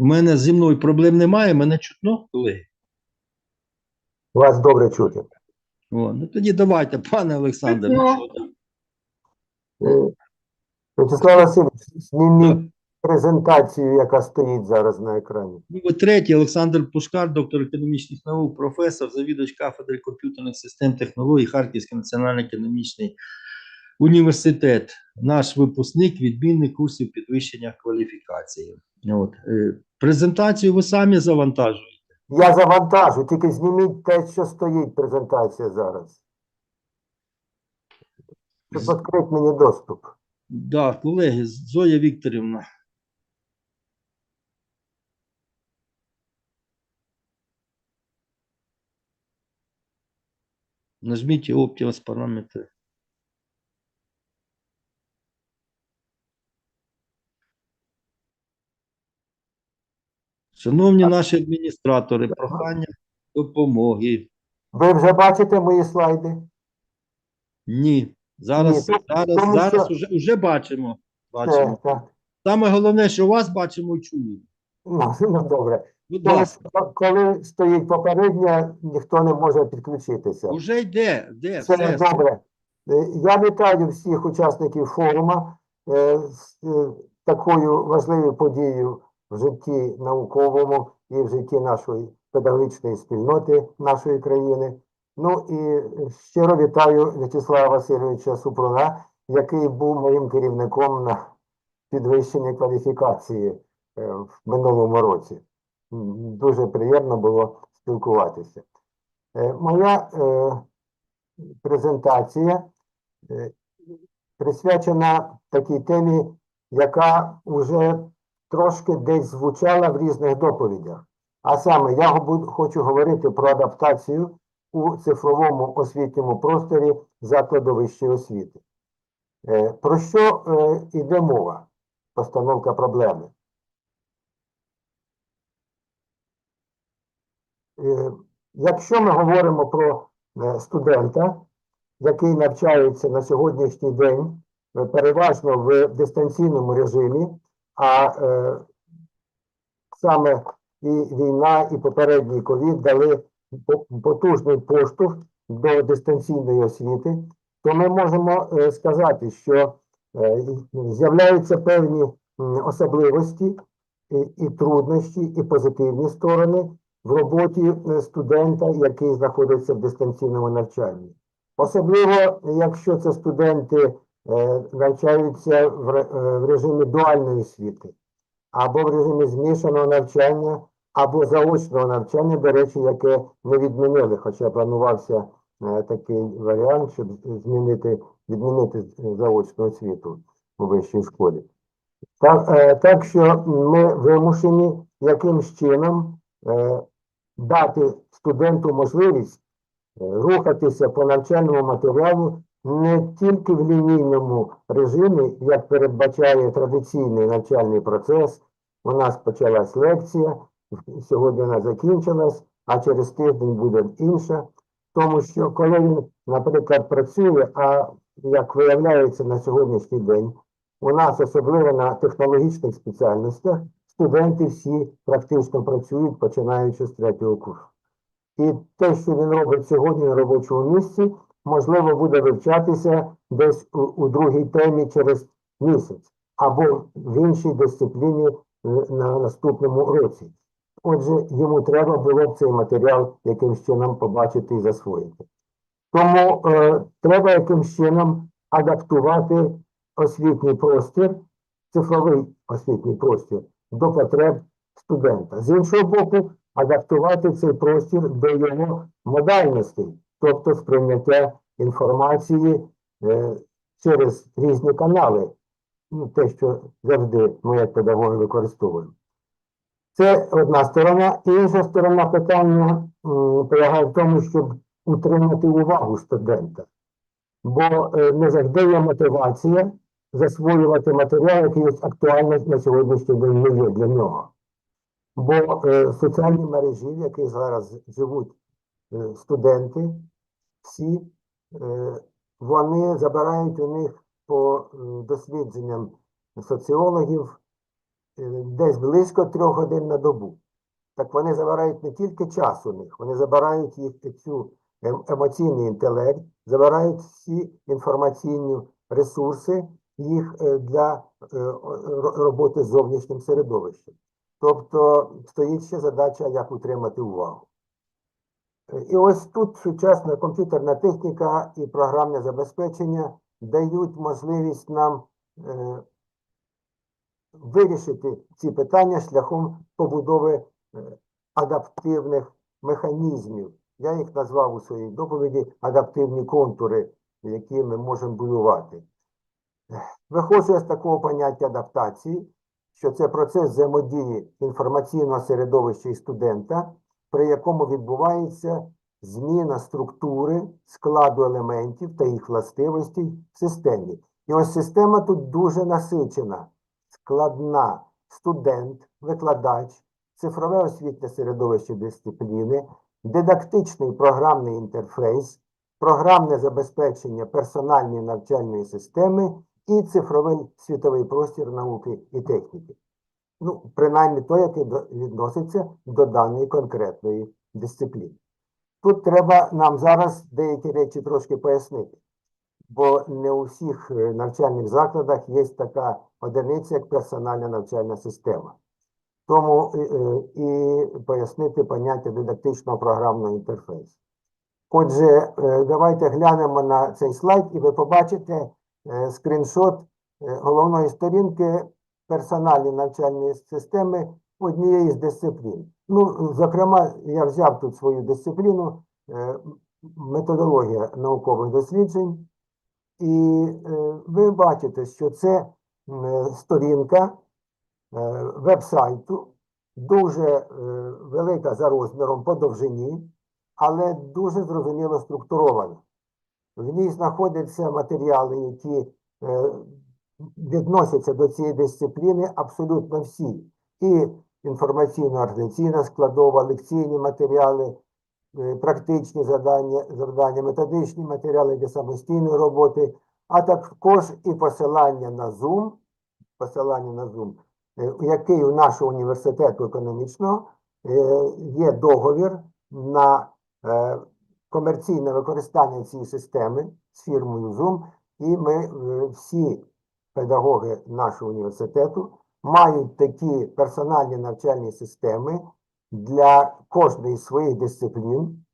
У мене зі мною проблем немає, мене чутно, колеги. Вас добре чути. О, ну тоді давайте, пане Олександре. Ну. що там? Е, Вячеслав Васильович, зніміть презентацію, яка стоїть зараз на екрані. Ну, ви третій, Олександр Пушкар, доктор економічних наук, професор, завідувач кафедри комп'ютерних систем технологій Харківський національний економічний університет. Наш випускник, відмінник курсів підвищення кваліфікації. От. Презентацію ви самі завантажуєте. Я завантажу, тільки зніміть те, що стоїть презентація зараз. Щоб відкрити мені доступ. Да, колеги, Зоя Вікторівна. Нажмите Optimus параметри. Шановні наші адміністратори, прохання допомоги. Ви вже бачите мої слайди? Ні. Зараз, Ні, зараз, тому зараз що- уже, уже бачимо. Бачимо. так. Саме головне, що вас бачимо і чуємо. Ну, ну, добре. Будь Тому ласка, коли стоїть попередня, ніхто не може підключитися. уже йде, йде, Це все. добре. Е, Я вітаю всіх учасників форуму е, з е, такою важливою подією в житті науковому і в житті нашої педагогічної спільноти нашої країни. Ну і щиро вітаю В'ячеслава Васильовича Супруна, який був моїм керівником на підвищенні кваліфікації е, в минулому році. Дуже приємно було спілкуватися. Е, Моя е, презентація присвячена такій темі, яка вже трошки десь звучала в різних доповідях. А саме я хочу говорити про адаптацію у цифровому освітньому просторі закладу вищої освіти. Е, Про що е, йде мова? Постановка проблеми. Е, Якщо ми говоримо про е, студента, який навчається на сьогоднішній день е, переважно в дистанційному режимі, а е, саме і війна, і попередній ковід дали потужний поштовх до дистанційної освіти, то ми можемо е, сказати, що е, з'являються певні особливості і, і труднощі, і позитивні сторони в роботі е, студента, який знаходиться в дистанційному навчанні. Особливо, якщо це студенти навчаються в, ре- е, в режимі дуальної освіти, або в режимі змішаного навчання, або заочного навчання, до речі, яке не відмінили, хоча планувався е, такий варіант, щоб змінити, відмінити е, заочну освіту у вищій школі. Так, е, так що ми вимушені якимсь чином е, дати студенту можливість е, рухатися по навчальному матеріалу не тільки в лінійному режимі, як передбачає традиційний навчальний процес. У нас почалась лекція, сьогодні вона закінчилась, а через тиждень буде інша. Тому що коли він, наприклад, працює, а як виявляється на сьогоднішній день, у нас особливо на технологічних спеціальностях студенти всі практично працюють, починаючи з третього курсу. І те, що він робить сьогодні на робочому місці, можливо, буде вивчатися десь у, у другій темі через місяць або в іншій дисципліні е, на наступному році. Отже, йому треба було б цей матеріал якимсь чином побачити і засвоїти. Тому е, треба якимсь чином адаптувати освітній простір, цифровий освітній простір до потреб студента. З іншого боку, адаптувати цей простір до його модальностей, тобто сприйняття інформації е, через різні канали, ну, те, що завжди ми як педагоги використовуємо. Це одна сторона. Інша сторона питання полягає в тому, щоб утримати увагу студента. Бо е, не завжди є мотивація засвоювати матеріал, який ось актуально на сьогоднішній день не є для нього. Бо е, соціальні мережі, в яких зараз живуть е, студенти, всі, е, вони забирають у них по е, дослідженням соціологів е, десь близько трьох годин на добу. Так вони забирають не тільки час у них, вони забирають їх цю ем- емоційний інтелект, забирають всі інформаційні ресурси їх для роботи з зовнішнім середовищем. Тобто стоїть ще задача, як утримати увагу. І ось тут сучасна комп'ютерна техніка і програмне забезпечення дають можливість нам е, вирішити ці питання шляхом побудови е, адаптивних механізмів. Я їх назвав у своїй доповіді адаптивні контури, які ми можемо будувати. Виходжу з такого поняття адаптації, що це процес взаємодії інформаційного середовища і студента, при якому відбувається зміна структури, складу елементів та їх властивостей в системі. І ось система тут дуже насичена, складна. Студент, викладач, цифрове освітне середовище дисципліни, дидактичний програмний інтерфейс, програмне забезпечення персональної навчальної системи і цифровий світовий простір науки і техніки. Ну, принаймні той, який відноситься до даної конкретної дисципліни. Тут треба нам зараз деякі речі трошки пояснити, бо не у всіх е, навчальних закладах є така одиниця, як персональна навчальна система. Тому е, е, і пояснити поняття дидактичного програмного інтерфейсу. Отже, давайте глянемо на цей слайд, і ви побачите скріншот головної сторінки персональної навчальної системи однієї з дисциплін. Ну, зокрема, я взяв тут свою дисципліну е, методологія наукових досліджень, і е, ви бачите, що це е, сторінка веб-сайту, дуже велика за розміром по довжині, але дуже зрозуміло структурована. В ній знаходяться матеріали, які відносяться до цієї дисципліни абсолютно всі. І інформаційно-організаційна складова, лекційні матеріали, е, практичні завдання, завдання, методичні матеріали для самостійної роботи, а також і посилання на Zoom, посилання на Zoom, е, який у нашого університету економічного е, є договір на комерційне використання цієї системи з фірмою Zoom, і ми всі педагоги нашого університету мають такі персональні навчальні системи для кожної з своїх дисциплін,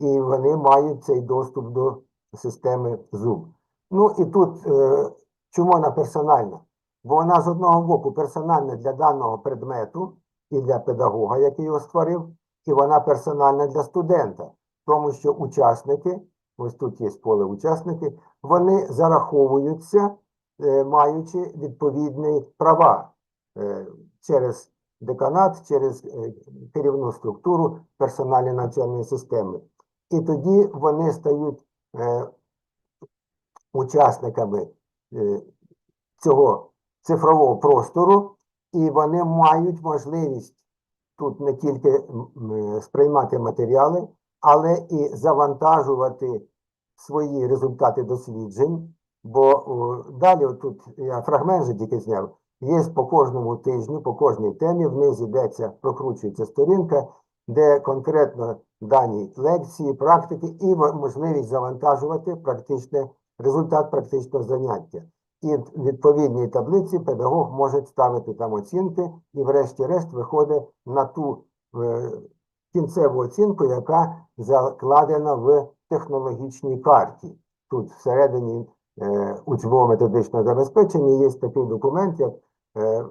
і вони мають цей доступ до системи Zoom. Ну і тут е, чому вона персональна? Бо вона з одного боку персональна для даного предмету і для педагога, який його створив, і вона персональна для студента, тому що учасники, ось тут є поле учасники, вони зараховуються, маючи відповідні права е, через деканат, через е, керівну структуру персональної навчальної системи. І тоді вони стають е, учасниками е, цього цифрового простору, і вони мають можливість тут не тільки сприймати матеріали, але і завантажувати свої результати досліджень. Бо далі тут я фрагмент же тільки зняв. Є по кожному тижню, по кожній темі, вниз йдеться, прокручується сторінка, де конкретно дані лекції, практики і можливість завантажувати практичне результат практичного заняття. І в відповідній таблиці педагог може ставити там оцінки, і врешті-решт виходить на ту е, кінцеву оцінку, яка закладена в технологічній карті. Тут всередині учбово-методичного забезпечення є такий документ, як е,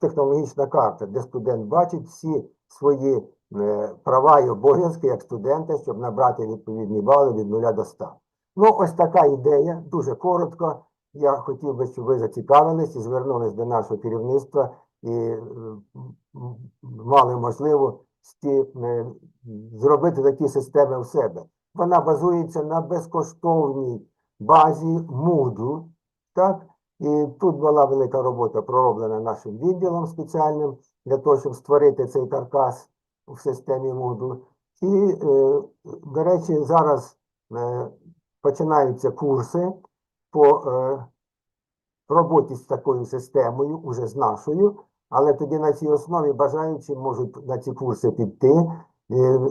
технологічна карта, де студент бачить всі свої е, права і обов'язки як студента, щоб набрати відповідні бали від 0 до 100. Ну, ось така ідея, дуже коротко. Я хотів би, щоб ви зацікавились і звернулись до нашого керівництва і е, мали можливості е, зробити такі системи в себе. Вона базується на безкоштовній базі Moodle, так? І тут була велика робота пророблена нашим відділом спеціальним для того, щоб створити цей каркас в системі Moodle. І, е, до речі, зараз е, починаються курси по е, роботі з такою системою, уже з нашою, але тоді на цій основі бажаючі можуть на ці курси піти.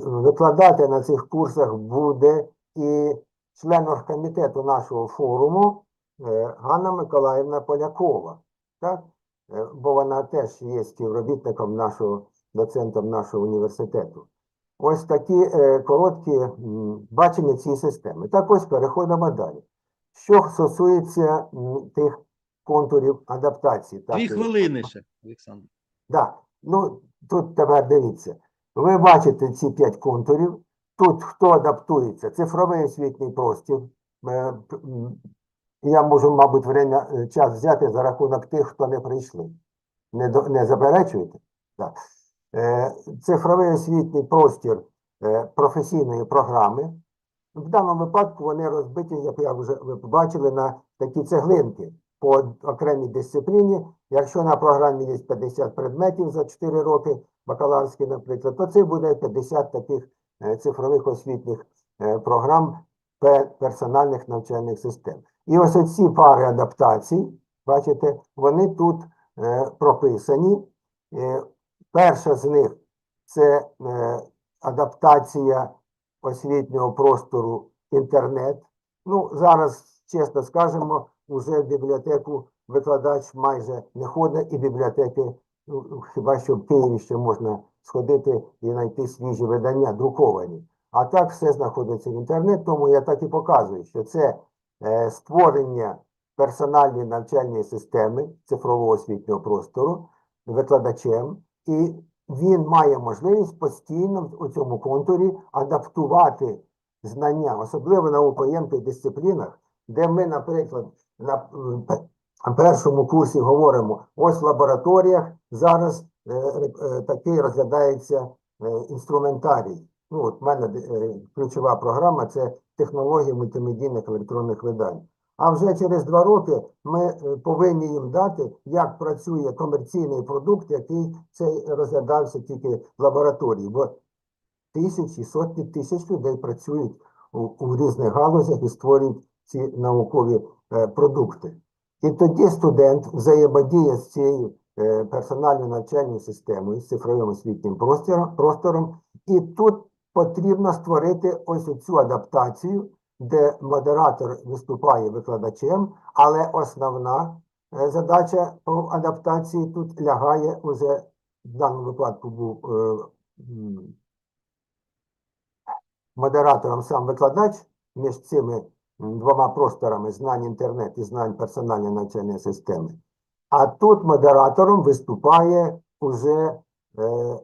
Викладати на цих курсах буде і член оргкомітету нашого форуму е, Ганна Миколаївна Полякова. Так? Е, Бо вона теж є співробітником нашого, доцентом нашого університету. Ось такі е, короткі бачення цієї системи. Так ось переходимо далі. Що стосується тих контурів адаптації. Так, Дві хвилини ще, Олександр. Да. Ну, тут тепер дивіться. Ви бачите ці п'ять контурів. Тут хто адаптується? Цифровий освітній простір. Е, Я можу, мабуть, время, е, час взяти за рахунок тих, хто не прийшли. Не, до- не заперечуєте? Так. Е, Цифровий освітній простір професійної програми. В даному випадку вони розбиті, як я вже ви побачили, на такі цеглинки по окремій дисципліні. Якщо на програмі є 50 предметів за 4 роки, бакалаврські, наприклад, то це буде 50 таких цифрових освітніх е, програм персональних навчальних систем. І ось оці пари адаптацій, бачите, вони тут е, прописані. Е, Перша з них це е, адаптація освітнього простору інтернет. Ну, зараз, чесно скажемо, уже в бібліотеку викладач майже не ходить, і бібліотеки, хіба що в Києві ще можна сходити і знайти свіжі видання, друковані. А так все знаходиться в інтернет, тому я так і показую, що це е, створення персональної навчальної системи цифрового освітнього простору викладачем, і він має можливість постійно у цьому контурі адаптувати знання, особливо на упоємких дисциплінах, де ми, наприклад, на першому курсі говоримо, ось в лабораторіях зараз е, е, такий розглядається е, інструментарій. Ну, от в мене ключова програма це технології мультимедійних електронних видань. А вже через два роки ми повинні їм дати, як працює комерційний продукт, який цей розглядався тільки в лабораторії. Бо тисячі, сотні тисяч людей працюють у, у різних галузях і створюють ці наукові е, продукти. І тоді студент взаємодіє з цією е, персональною навчальною системою, з цифровим освітнім простором. І тут потрібно створити ось цю адаптацію, де модератор виступає викладачем, але основна е, задача по адаптації тут лягає уже в даному випадку був е, модератором сам викладач між цими двома просторами знань інтернет і знань персональної навчальної системи. А тут модератором виступає уже е,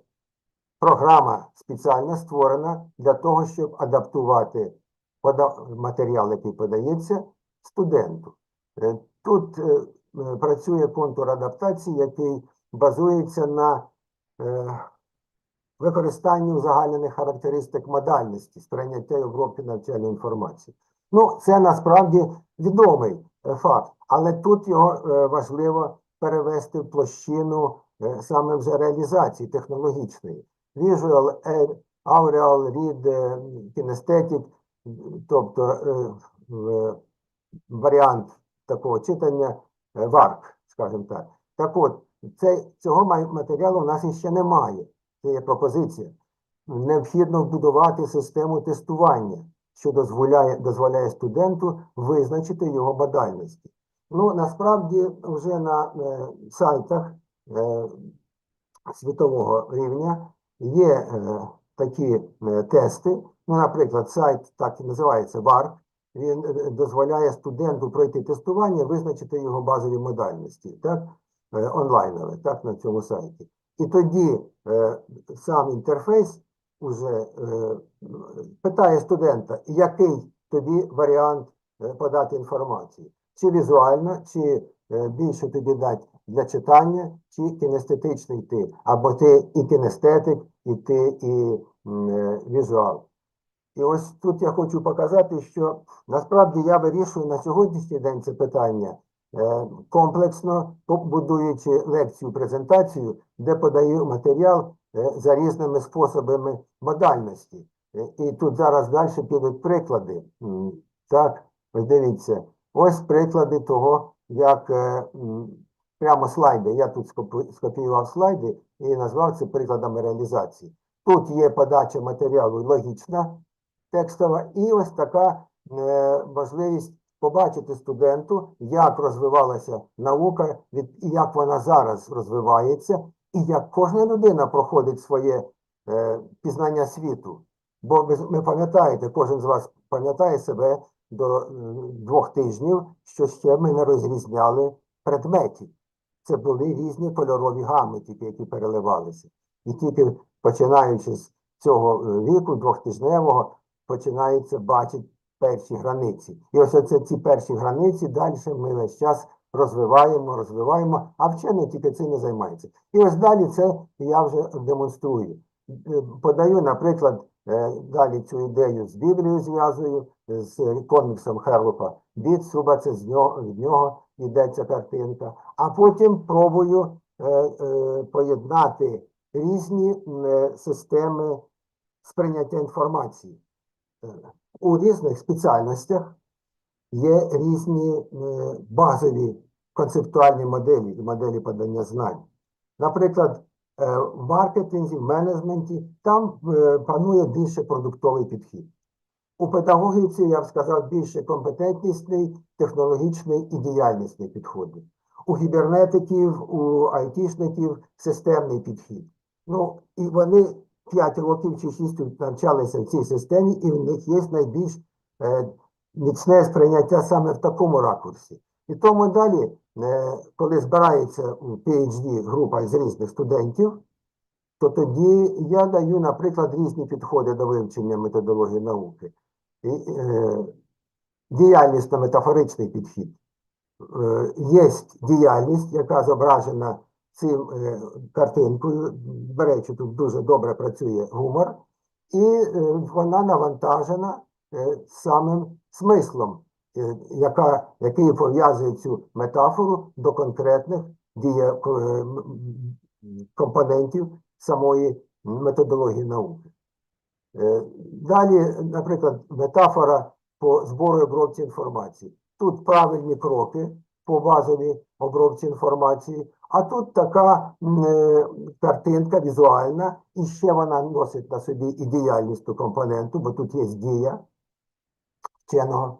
програма спеціально створена для того, щоб адаптувати матеріал, який подається студенту. Е, Тут е, працює контур адаптації, який базується на е, використанні узагальнених характеристик модальності, сприйняття і обробки навчальної інформації. Ну, це насправді відомий е, факт, але тут його е, важливо перевести в площину е, саме вже реалізації технологічної. Visual, Aureal, Read, Kinesthetic, тобто варіант такого читання VARC, скажімо так. Так от, цей, цього матеріалу у нас іще немає. Це є пропозиція. Необхідно вбудувати систему тестування, що дозволяє, дозволяє студенту визначити його модальності. Ну, насправді, вже на е, сайтах е, світового рівня є е, такі е, тести. Ну, наприклад, сайт так і називається VARC. Він е, дозволяє студенту пройти тестування, визначити його базові модальності, так, е, онлайнове, так, на цьому сайті. І тоді е, сам інтерфейс уже е, питає студента, який тобі варіант е, подати інформацію. Чи візуально, чи е, більше тобі дати для читання, чи кінестетичний ти, або ти і кінестетик, і ти і візуал. І ось тут я хочу показати, що насправді я вирішую на сьогоднішній день це питання комплексно, будуючи лекцію, презентацію, де подаю матеріал е, за різними способами модальності. Е, І тут зараз далі підуть приклади. Так, ось дивіться, ось приклади того, як е, прямо слайди. Я тут скопіював слайди і назвав це прикладами реалізації. Тут є подача матеріалу логічна, текстова, і ось така е, можливість побачити студенту, як розвивалася наука, від, і як вона зараз розвивається, і як кожна людина проходить своє е, пізнання світу. Бо ви, ви пам'ятаєте, кожен з вас пам'ятає себе до е, двох тижнів, що ще ми не розрізняли предметів. Це були різні кольорові гами, тільки які переливалися. І тільки починаючи з цього е, віку, двохтижневого, починається бачити перші границі. І ось оце ці перші границі далі ми весь час розвиваємо, розвиваємо, а вчений тільки цим не займається. І ось далі це я вже демонструю. Подаю, наприклад, е, далі цю ідею з Біблією зв'язую, з коміксом Херлопа Бітсуба, це з нього, від нього йде ця картинка. А потім пробую е, е, поєднати різні системи сприйняття інформації. У різних спеціальностях є різні е, базові концептуальні моделі і моделі подання знань. Наприклад, е, в маркетинзі, в менеджменті там е, панує більше продуктовий підхід. У педагогіці, я б сказав, більше компетентнісний, технологічний і діяльнісний підходи. У гібернетиків, у айтішників системний підхід. Ну, і вони 5 років чи 6 навчалися в цій системі, і в них є найбільш е, міцне сприйняття саме в такому ракурсі. І тому далі, е, коли збирається у PhD група з різних студентів, то тоді я даю, наприклад, різні підходи до вивчення методології науки. І, е, діяльнісно-метафоричний підхід. Е, є діяльність, яка зображена цим е, картинкою. До речі, тут дуже добре працює гумор, і е, вона навантажена е, самим смислом, яка, який пов'язує цю метафору до конкретних дія, компонентів самої методології науки. Далі, наприклад, метафора по збору і обробці інформації. Тут правильні кроки по базовій обробці інформації, а тут така е, картинка візуальна, і ще вона носить на собі і діяльність ту компоненту, бо тут є дія вченого.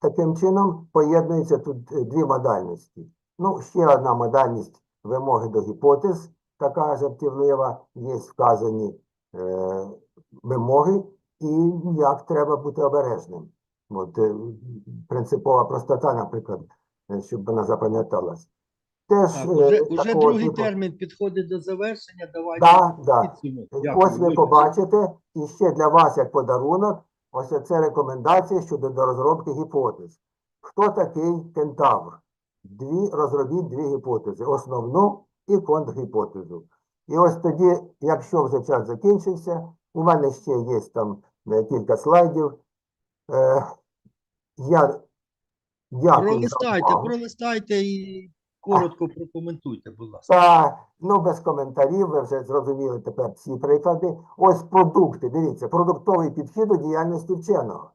Таким чином поєднуються тут е, дві модальності. Ну, ще одна модальність вимоги до гіпотез, така жартівлива, є вказані е, вимоги, і як треба бути обережним. От, е, принципова простота, наприклад, е, щоб вона запам'яталась. Теж Так, е, уже, уже такого другий типу- термін підходить до завершення. Давайте Да, да. підсумок. Ось ви Вибачте. побачите, і ще для вас як подарунок, ось це рекомендація щодо до розробки гіпотез. Хто такий кентавр? Дві розробіть дві гіпотези: основну і контргіпотезу. І ось тоді, якщо вже час закінчився, у мене ще є там е, кілька слайдів. Е, я дякую за Пролистайте, увагу. пролистайте і коротко прокоментуйте, будь ласка. Та, ну, без коментарів, ви вже зрозуміли тепер ці приклади. Ось продукти, дивіться, продуктовий підхід до діяльності вченого.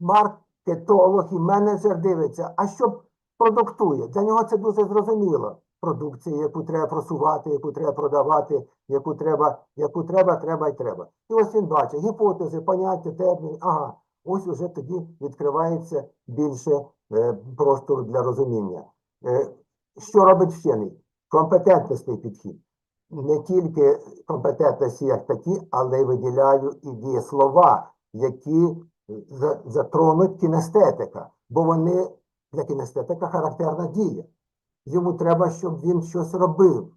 Маркетолог і менеджер дивиться, а що продуктує? Для нього це дуже зрозуміло. Продукція, яку треба просувати, яку треба продавати, яку треба, яку треба, треба і треба. І ось він бачить гіпотези, поняття, термін. Ага, ось уже тоді відкривається більше е, простору для розуміння. Е, що робить вчений? Компетентностний підхід. Не тільки компетентності як такі, але й виділяю і дієслова, які затронуть кінестетика, бо вони для кінестетика характерна дія. Йому треба, щоб він щось робив,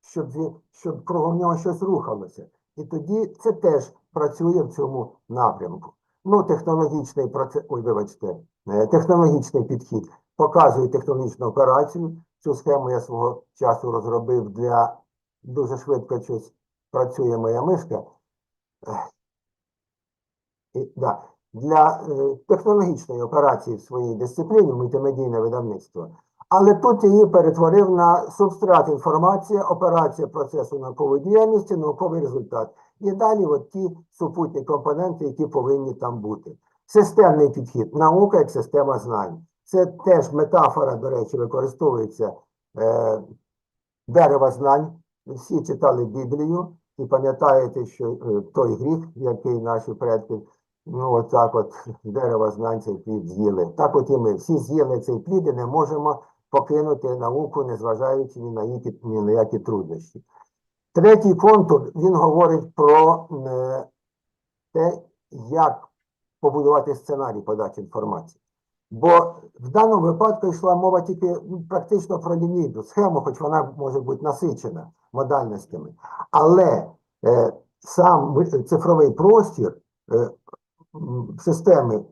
щоб, він, щоб кругом нього щось рухалося. І тоді це теж працює в цьому напрямку. Ну, технологічний процес, ой, вибачте, е, технологічний підхід показує технологічну операцію. Цю схему я свого часу розробив для дуже швидко щось працює моя мишка. І, да, для е, технологічної операції в своїй дисципліні мультимедійне видавництво. Але тут її перетворив на субстрат інформація, операція процесу наукової діяльності, науковий результат. І далі от ті супутні компоненти, які повинні там бути. Системний підхід, наука як система знань. Це теж метафора, до речі, використовується е, дерева знань. Всі читали Біблію і пам'ятаєте, що е, той гріх, який наші предки, ну от так от дерева знань цей плід з'їли. Так от і ми всі з'їли цей плід і не можемо покинути науку, незважаючи ні на які, ні на які труднощі. Третій контур, він говорить про е, те, як побудувати сценарій подачі інформації. Бо в даному випадку йшла мова тільки ну, практично про лінійну схему, хоч вона може бути насичена модальностями. Але е, сам цифровий простір е, системи,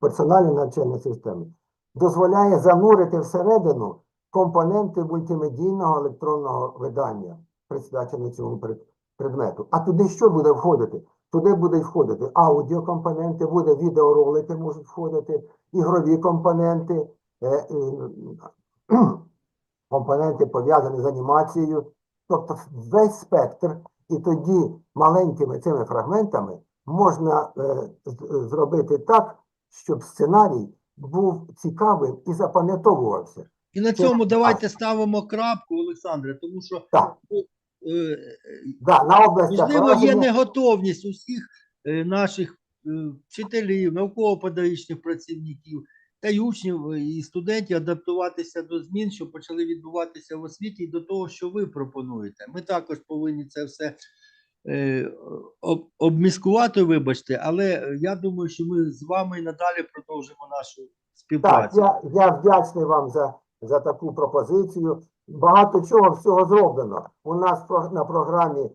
персональної навчальної системи, дозволяє занурити всередину компоненти мультимедійного електронного видання, присвяченого цьому пред- предмету. А туди що буде входити? Туди будуть входити аудіокомпоненти, буде відеоролики можуть входити, ігрові компоненти, е, е, компоненти пов'язані з анімацією, тобто весь спектр, і тоді маленькими цими фрагментами можна е, зробити так, щоб сценарій був цікавим і запам'ятовувався. І на цьому давайте ставимо крапку, Олександре, тому що Так, е, да, на можливо є неготовність усіх наших вчителів, науково-педагогічних працівників та й учнів е, і студентів адаптуватися до змін, що почали відбуватися в освіті, і до того, що ви пропонуєте. Ми також повинні це все е, обміскувати, вибачте, але е, я думаю, що ми з вами і надалі продовжимо нашу Так, співпрацю. я, я вдячний вам за, за таку пропозицію. Багато чого всього зроблено. У нас на програмі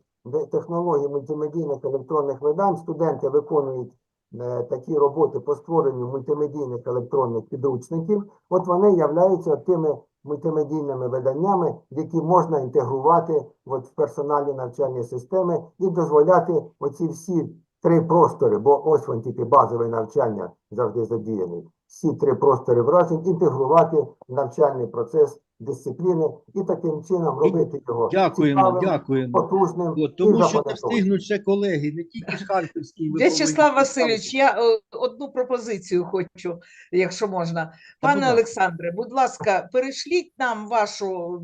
технології мультимедійних електронних видань студенти виконують е, такі роботи по створенню мультимедійних електронних підручників. От вони являються тими мультимедійними виданнями, які можна інтегрувати от в персональні навчальні системи і дозволяти оці всі три простори, бо ось він тільки базове навчання завжди задіяний. Всі три простори вражень інтегрувати в навчальний процес дисципліни і таким чином робити його Дякуємо, цікавим, дякуємо. потужним От, і тому що не встигнуть ще колеги, не тільки з Харківської. В'ячеслав Васильович, я е, одну пропозицію хочу, якщо можна. Пане. Олександре, будь ласка, перешліть нам вашу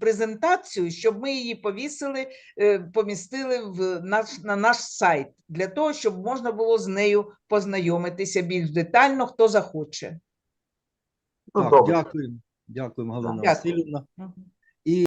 презентацію, щоб ми її повісили, е, помістили в наш, на наш сайт, для того, щоб можна було з нею познайомитися більш детально, хто захоче. Ну, Так, дякуємо. Дякуємо, Галина Васильівна.